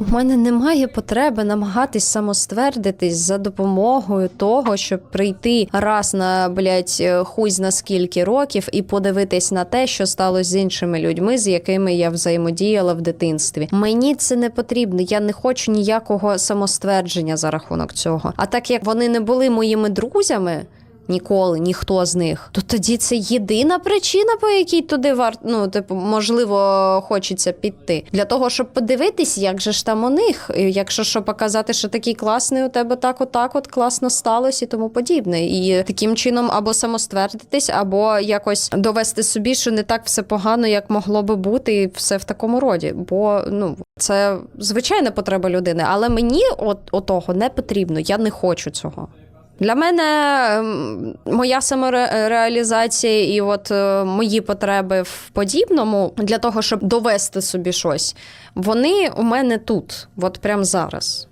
У мене немає потреби намагатись самоствердитись за допомогою того, щоб прийти раз на блядь, е, хуй зна скільки років і подивитись на те, що сталося з іншими людьми, з якими я взаємодіяла в дитинстві. Мені це не потрібно. Я не хочу ніякого самоствердження за рахунок цього. А так як вони не були моїми друзями. Ніколи, ніхто з них. То тоді це єдина причина, по якій туди варто, ну, типу, можливо, хочеться піти. Для того, щоб подивитись, як же ж там у них, якщо що показати, що такий класний у тебе так, отак, от класно сталося і тому подібне. І таким чином або самоствердитись, або якось довести собі, що не так все погано, як могло би бути, і все в такому роді. Бо ну це звичайна потреба людини, але мені от, отого не потрібно. Я не хочу цього. Для мене ем, моя самореалізація і от е, мої потреби в подібному для того, щоб довести собі щось, вони у мене тут, от прямо зараз.